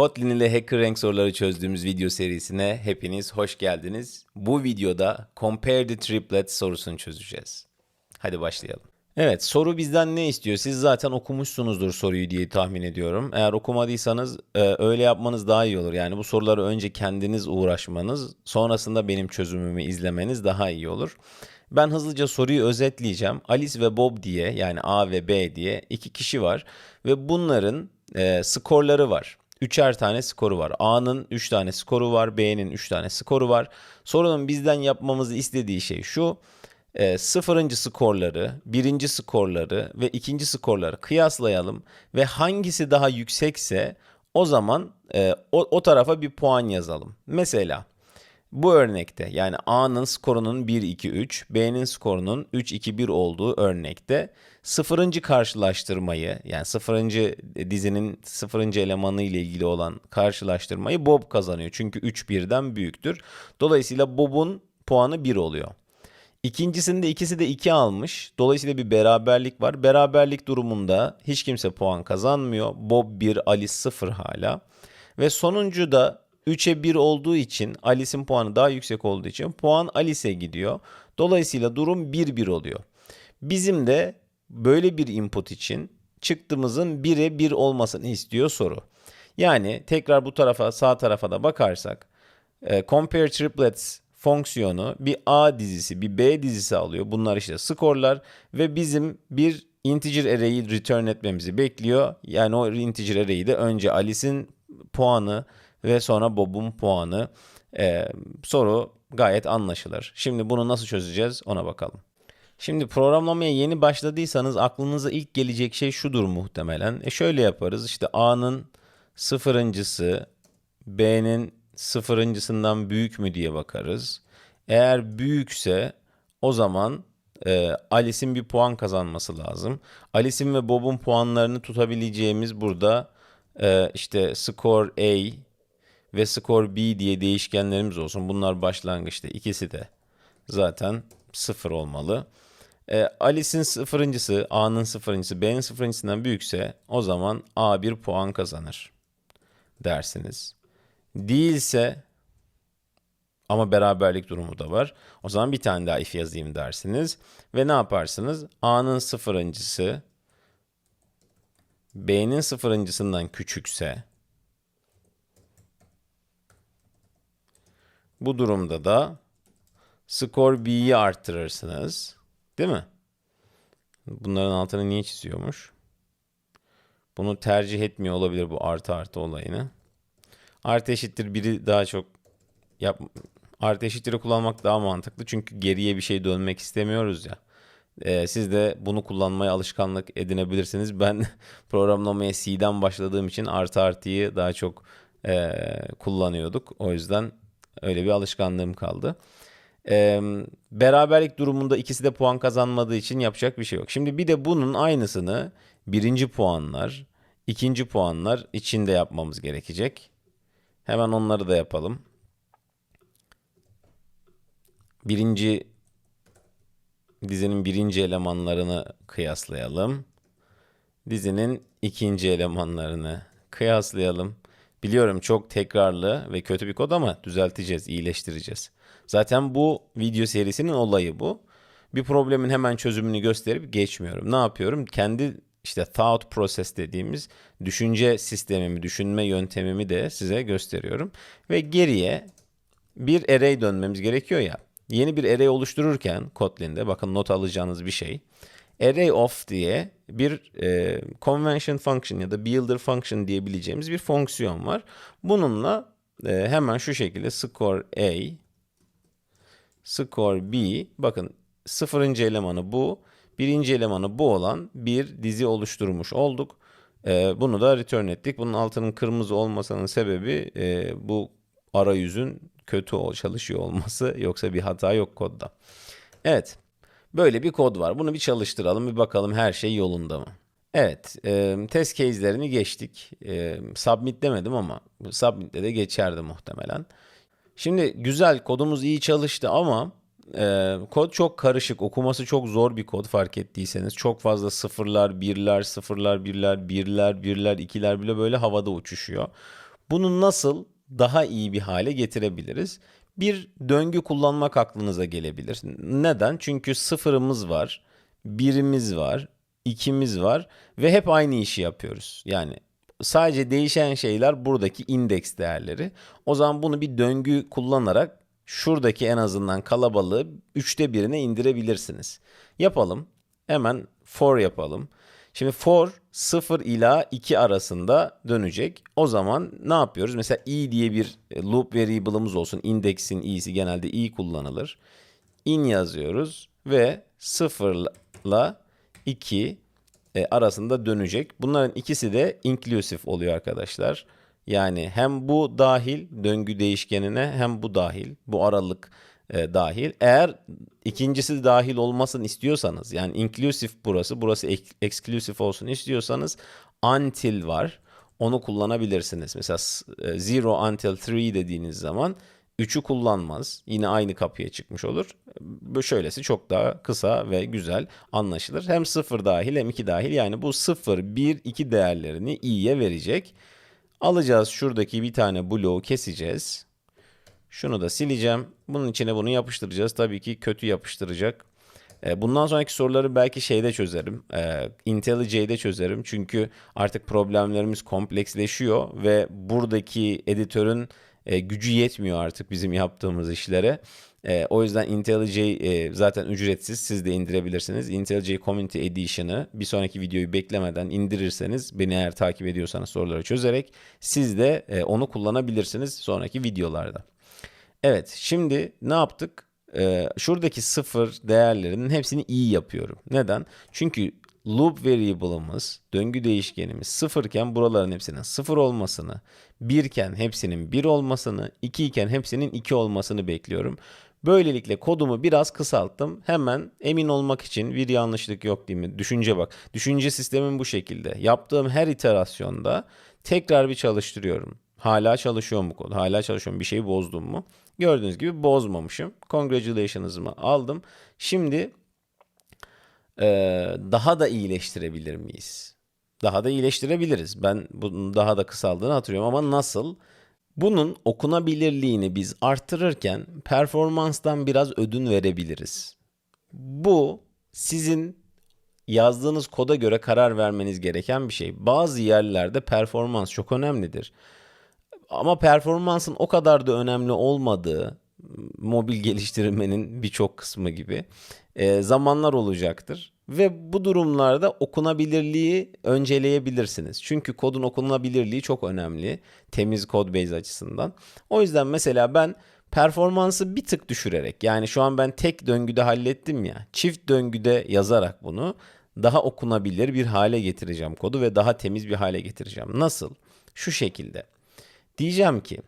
Kotlin ile HackerRank soruları çözdüğümüz video serisine hepiniz hoş geldiniz. Bu videoda Compare the Triplets sorusunu çözeceğiz. Hadi başlayalım. Evet soru bizden ne istiyor? Siz zaten okumuşsunuzdur soruyu diye tahmin ediyorum. Eğer okumadıysanız e, öyle yapmanız daha iyi olur. Yani bu soruları önce kendiniz uğraşmanız, sonrasında benim çözümümü izlemeniz daha iyi olur. Ben hızlıca soruyu özetleyeceğim. Alice ve Bob diye yani A ve B diye iki kişi var ve bunların e, skorları var. Üçer tane skoru var. A'nın 3 tane skoru var. B'nin 3 tane skoru var. Sorunun bizden yapmamızı istediği şey şu. E, sıfırıncı skorları, birinci skorları ve ikinci skorları kıyaslayalım. Ve hangisi daha yüksekse o zaman e, o, o tarafa bir puan yazalım. Mesela bu örnekte yani A'nın skorunun 1-2-3, B'nin skorunun 3-2-1 olduğu örnekte sıfırıncı karşılaştırmayı yani sıfırıncı dizinin sıfırıncı elemanı ile ilgili olan karşılaştırmayı Bob kazanıyor. Çünkü 3 birden büyüktür. Dolayısıyla Bob'un puanı 1 oluyor. İkincisinde ikisi de 2 almış. Dolayısıyla bir beraberlik var. Beraberlik durumunda hiç kimse puan kazanmıyor. Bob 1, Alice 0 hala. Ve sonuncu da 3'e 1 olduğu için Alice'in puanı daha yüksek olduğu için puan Alice'e gidiyor. Dolayısıyla durum 1-1 oluyor. Bizim de böyle bir input için çıktığımızın 1'e 1 olmasını istiyor soru. Yani tekrar bu tarafa sağ tarafa da bakarsak e, compare triplets fonksiyonu bir A dizisi bir B dizisi alıyor. Bunlar işte skorlar ve bizim bir integer array'i return etmemizi bekliyor. Yani o integer array'i de önce Alice'in puanı ve sonra Bob'un puanı. Ee, soru gayet anlaşılır. Şimdi bunu nasıl çözeceğiz ona bakalım. Şimdi programlamaya yeni başladıysanız aklınıza ilk gelecek şey şudur muhtemelen. E şöyle yaparız işte A'nın sıfırıncısı B'nin sıfırıncısından büyük mü diye bakarız. Eğer büyükse o zaman e, Alice'in bir puan kazanması lazım. Alice'in ve Bob'un puanlarını tutabileceğimiz burada e, işte score A ve score B diye değişkenlerimiz olsun. Bunlar başlangıçta ikisi de zaten sıfır olmalı. E, Alice'in sıfırıncısı, A'nın sıfırıncısı, B'nin sıfırıncısından büyükse o zaman A bir puan kazanır dersiniz. Değilse ama beraberlik durumu da var. O zaman bir tane daha if yazayım dersiniz. Ve ne yaparsınız? A'nın sıfırıncısı B'nin sıfırıncısından küçükse bu durumda da skor B'yi arttırırsınız. Değil mi? Bunların altını niye çiziyormuş? Bunu tercih etmiyor olabilir bu artı artı olayını. Artı eşittir biri daha çok yap artı eşittir'i kullanmak daha mantıklı. Çünkü geriye bir şey dönmek istemiyoruz ya. Ee, siz de bunu kullanmaya alışkanlık edinebilirsiniz. Ben programlamaya C'den başladığım için artı artıyı daha çok e, kullanıyorduk. O yüzden öyle bir alışkanlığım kaldı. Ee, beraberlik durumunda ikisi de puan kazanmadığı için yapacak bir şey yok. Şimdi bir de bunun aynısını birinci puanlar, ikinci puanlar içinde yapmamız gerekecek. Hemen onları da yapalım. Birinci dizinin birinci elemanlarını kıyaslayalım. Dizinin ikinci elemanlarını kıyaslayalım. Biliyorum çok tekrarlı ve kötü bir kod ama düzelteceğiz, iyileştireceğiz. Zaten bu video serisinin olayı bu. Bir problemin hemen çözümünü gösterip geçmiyorum. Ne yapıyorum? Kendi işte thought process dediğimiz düşünce sistemimi, düşünme yöntemimi de size gösteriyorum. Ve geriye bir array dönmemiz gerekiyor ya. Yeni bir array oluştururken Kotlin'de bakın not alacağınız bir şey. Array of diye bir e, convention function ya da builder function diyebileceğimiz bir fonksiyon var. Bununla e, hemen şu şekilde score A score B bakın sıfırıncı elemanı bu birinci elemanı bu olan bir dizi oluşturmuş olduk. E, bunu da return ettik. Bunun altının kırmızı olmasının sebebi e, bu arayüzün kötü çalışıyor olması yoksa bir hata yok kodda. Evet. Böyle bir kod var. Bunu bir çalıştıralım bir bakalım her şey yolunda mı? Evet, e, test case'lerini geçtik. E, submit demedim ama submit'te de geçerdi muhtemelen. Şimdi güzel, kodumuz iyi çalıştı ama e, kod çok karışık. Okuması çok zor bir kod fark ettiyseniz. Çok fazla sıfırlar, birler, sıfırlar, birler, birler, birler, ikiler bile böyle havada uçuşuyor. Bunu nasıl daha iyi bir hale getirebiliriz? Bir döngü kullanmak aklınıza gelebilir. Neden? Çünkü sıfırımız var, birimiz var, ikimiz var ve hep aynı işi yapıyoruz. Yani sadece değişen şeyler buradaki indeks değerleri. O zaman bunu bir döngü kullanarak şuradaki en azından kalabalığı üçte birine indirebilirsiniz. Yapalım. Hemen for yapalım. Şimdi for 0 ila 2 arasında dönecek. O zaman ne yapıyoruz? Mesela i diye bir e, loop variable'ımız olsun. Index'in i'si genelde i kullanılır. in yazıyoruz ve 0 ile 2 e, arasında dönecek. Bunların ikisi de inclusive oluyor arkadaşlar. Yani hem bu dahil döngü değişkenine hem bu dahil. Bu aralık e, dahil. Eğer ikincisi dahil olmasını istiyorsanız yani inclusive burası, burası ex- exclusive olsun istiyorsanız until var. Onu kullanabilirsiniz. Mesela e, zero until three dediğiniz zaman 3'ü kullanmaz. Yine aynı kapıya çıkmış olur. Şöylesi çok daha kısa ve güzel anlaşılır. Hem 0 dahil hem 2 dahil. Yani bu 0, 1, 2 değerlerini i'ye verecek. Alacağız şuradaki bir tane bloğu keseceğiz. Şunu da sileceğim. Bunun içine bunu yapıştıracağız. Tabii ki kötü yapıştıracak. E, Bundan sonraki soruları belki şeyde çözerim. E, IntelliJ'de çözerim. Çünkü artık problemlerimiz kompleksleşiyor ve buradaki editörün e, gücü yetmiyor artık bizim yaptığımız işlere. O yüzden IntelliJ zaten ücretsiz. Siz de indirebilirsiniz. IntelliJ Community Edition'ı bir sonraki videoyu beklemeden indirirseniz beni eğer takip ediyorsanız soruları çözerek siz de onu kullanabilirsiniz sonraki videolarda. Evet, şimdi ne yaptık? Ee, şuradaki sıfır değerlerinin hepsini iyi yapıyorum. Neden? Çünkü loop variable'ımız, döngü değişkenimiz sıfırken buraların hepsinin sıfır olmasını, birken hepsinin bir olmasını, iki iken hepsinin iki olmasını bekliyorum. Böylelikle kodumu biraz kısalttım. Hemen emin olmak için bir yanlışlık yok değil mi? Düşünce bak. Düşünce sistemim bu şekilde. Yaptığım her iterasyonda tekrar bir çalıştırıyorum. Hala çalışıyor mu kod? Hala çalışıyor mu? Bir şeyi bozdum mu? Gördüğünüz gibi bozmamışım. Congratulations'ımı aldım. Şimdi e, daha da iyileştirebilir miyiz? Daha da iyileştirebiliriz. Ben bunun daha da kısaldığını hatırlıyorum ama nasıl? Bunun okunabilirliğini biz arttırırken performanstan biraz ödün verebiliriz. Bu sizin yazdığınız koda göre karar vermeniz gereken bir şey. Bazı yerlerde performans çok önemlidir. Ama performansın o kadar da önemli olmadığı mobil geliştirmenin birçok kısmı gibi e, zamanlar olacaktır. Ve bu durumlarda okunabilirliği önceleyebilirsiniz. Çünkü kodun okunabilirliği çok önemli temiz kod base açısından. O yüzden mesela ben performansı bir tık düşürerek yani şu an ben tek döngüde hallettim ya çift döngüde yazarak bunu daha okunabilir bir hale getireceğim kodu ve daha temiz bir hale getireceğim. Nasıl? Şu şekilde. Diyeceğim ki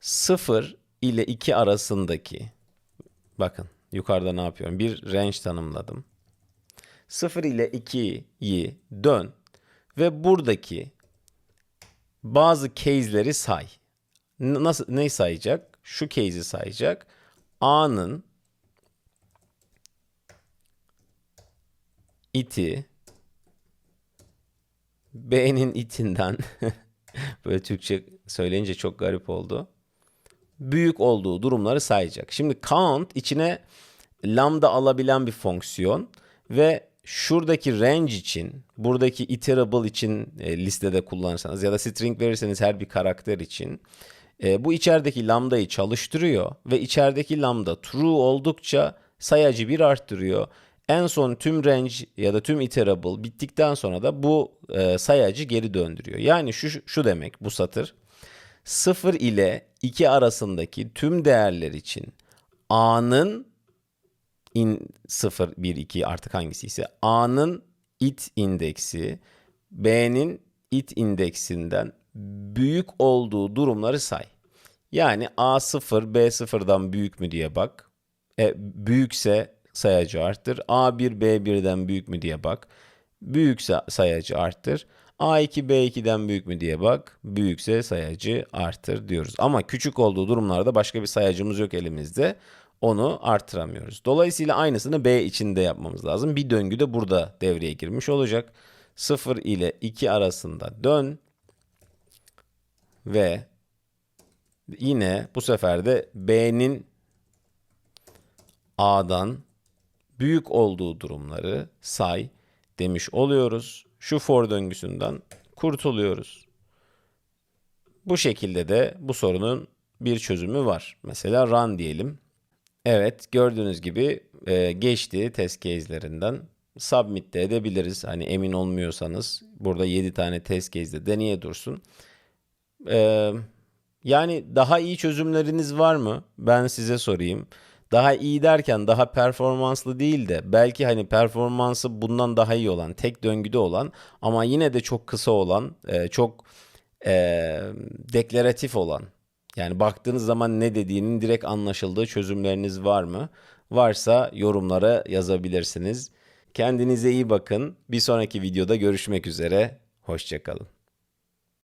0 ile 2 arasındaki bakın yukarıda ne yapıyorum? Bir range tanımladım. 0 ile 2'yi dön ve buradaki bazı case'leri say. Nasıl ne sayacak? Şu case'i sayacak. A'nın iti B'nin itinden Böyle Türkçe söyleyince çok garip oldu. Büyük olduğu durumları sayacak. Şimdi count içine lambda alabilen bir fonksiyon ve şuradaki range için, buradaki iterable için e, listede kullanırsanız ya da string verirseniz her bir karakter için e, bu içerideki lambdayı çalıştırıyor ve içerideki lambda true oldukça sayacı bir arttırıyor. En son tüm range ya da tüm iterable bittikten sonra da bu e, sayacı geri döndürüyor. Yani şu, şu demek bu satır. 0 ile 2 arasındaki tüm değerler için A'nın in 0, 1, 2 artık hangisi ise A'nın it indeksi B'nin it indeksinden büyük olduğu durumları say. Yani A0 B0'dan büyük mü diye bak. E, büyükse sayacı arttır. A1 B1'den büyük mü diye bak. Büyükse sayacı arttır. A2 B2'den büyük mü diye bak. Büyükse sayacı arttır diyoruz. Ama küçük olduğu durumlarda başka bir sayacımız yok elimizde. Onu artıramıyoruz. Dolayısıyla aynısını B içinde yapmamız lazım. Bir döngü de burada devreye girmiş olacak. 0 ile 2 arasında dön. ve yine bu sefer de B'nin A'dan büyük olduğu durumları say demiş oluyoruz. Şu for döngüsünden kurtuluyoruz. Bu şekilde de bu sorunun bir çözümü var. Mesela run diyelim. Evet gördüğünüz gibi e, geçti test case'lerinden. Submit de edebiliriz. Hani emin olmuyorsanız burada 7 tane test case'de deneye dursun. Ee, yani daha iyi çözümleriniz var mı? Ben size sorayım. Daha iyi derken daha performanslı değil de belki hani performansı bundan daha iyi olan, tek döngüde olan ama yine de çok kısa olan, e, çok e, deklaratif olan. Yani baktığınız zaman ne dediğinin direkt anlaşıldığı çözümleriniz var mı? Varsa yorumlara yazabilirsiniz. Kendinize iyi bakın. Bir sonraki videoda görüşmek üzere. Hoşçakalın.